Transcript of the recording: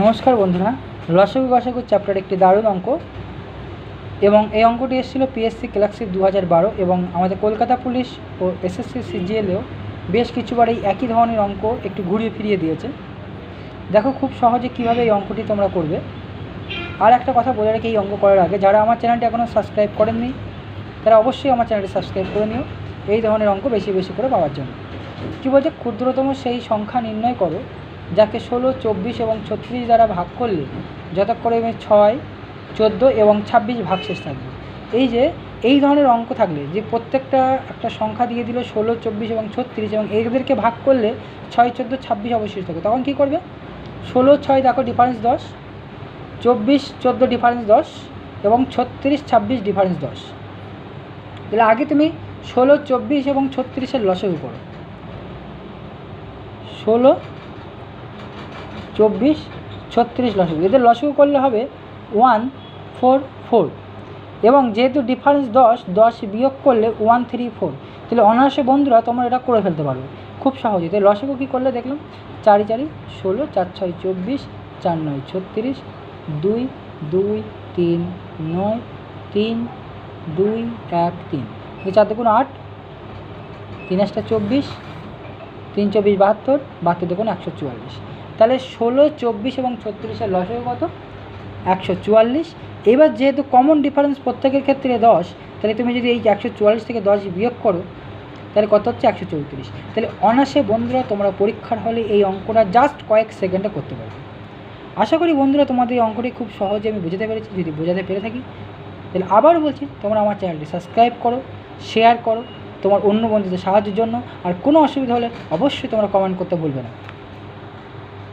নমস্কার বন্ধুরা লসগু গসাগু চ্যাপ্টার একটি দারুণ অঙ্ক। এবং এই অঙ্কটি এসেছিল পিএসসি ক্লাসিক দু হাজার বারো এবং আমাদের কলকাতা পুলিশ ও এসএসসি সিজিএলেও বেশ কিছুবার এই একই ধরনের অঙ্ক একটু ঘুরিয়ে ফিরিয়ে দিয়েছে। দেখো খুব সহজে কীভাবে এই অঙ্কটি তোমরা করবে। আর একটা কথা বলে রাখি এই অঙ্ক করার আগে, যারা আমার চ্যানেলটি এখনও সাবস্ক্রাইব করেননি, তারা অবশ্যই আমার চ্যানেলটি সাবস্ক্রাইব করে নিও। এই ধরনের অঙ্ক বেশি বেশি করে পাওয়ার জন্য। কী বলছে? ক্ষুদ্রতম সেই সংখ্যা নির্ণয় করো যাকে ষোলো, চব্বিশ এবং ছত্রিশ দ্বারা ভাগ করলে যথাক্রমে ছয়, চোদ্দ এবং ছাব্বিশ ভাগশেষ থাকবে। এই যে, এই ধরনের অঙ্ক থাকলে যে প্রত্যেকটা একটা সংখ্যা দিয়ে দিল ষোলো, চব্বিশ এবং ছত্রিশ এবং এদেরকে ভাগ করলে ছয়, চোদ্দ, ছাব্বিশ অবশিষ্ট থাকবে, তখন কী করবে? ষোলো, ছয় দেখো ডিফারেন্স দশ, চব্বিশ, চোদ্দ ডিফারেন্স দশ এবং ছত্রিশ, ছাব্বিশ ডিফারেন্স দশ। তাহলে আগে তুমি ষোলো, চব্বিশ এবং ছত্রিশের লসেও করো ষোলো চব্বিশ, ছত্রিশ লসগু এদের লসগু করলে হবে ওয়ান ফোর ফোর। এবং যেহেতু ডিফারেন্স দশ দশ বিয়োগ করলে ওয়ান থ্রি ফোর। তাহলে অনায়াসে বন্ধুরা তোমরা এটা করে ফেলতে পারবে। খুব সহজে। তাই লসগু কী করলে দেখলাম? চারি চারি, ষোলো, চার ছয়, চব্বিশ, চার নয়, ছত্রিশ, দুই দুই, তিন, নয়, তিন, দুই, এক, তিন। চার দেখুন আট, তিন একটা চব্বিশ, তিন চব্বিশ বাহাত্তর বাহাত্তর দেখুন একশো চুয়াল্লিশ। তাহলে ষোলো, চব্বিশ এবং ছত্রিশের লসগু কত? একশো চুয়াল্লিশ। এবার যেহেতু কমন ডিফারেন্স প্রত্যেকের ক্ষেত্রে দশ, তাহলে তুমি যদি এই একশো চুয়াল্লিশ থেকে দশ বিয়োগ করো, তাহলে কত হচ্ছে? একশো চৌত্রিশ। তাহলে অনাসে বন্ধুরা, তোমরা পরীক্ষার হলে এই অঙ্কটা জাস্ট কয়েক সেকেন্ডে করতে পারবে। আশা করি বন্ধুরা, তোমাদের এই অঙ্কটি খুব সহজে আমি বুঝতে পেরেছি। যদি বোঝাতে পেরে থাকি, তাহলে আবার বলছি, তোমরা আমার চ্যানেলটি সাবস্ক্রাইব করো শেয়ার করো তোমার অন্য বন্ধুদের সাহায্যের জন্য। আর কোনো অসুবিধা হলে অবশ্যই তোমরা কমেন্ট করতে ভুলবে না।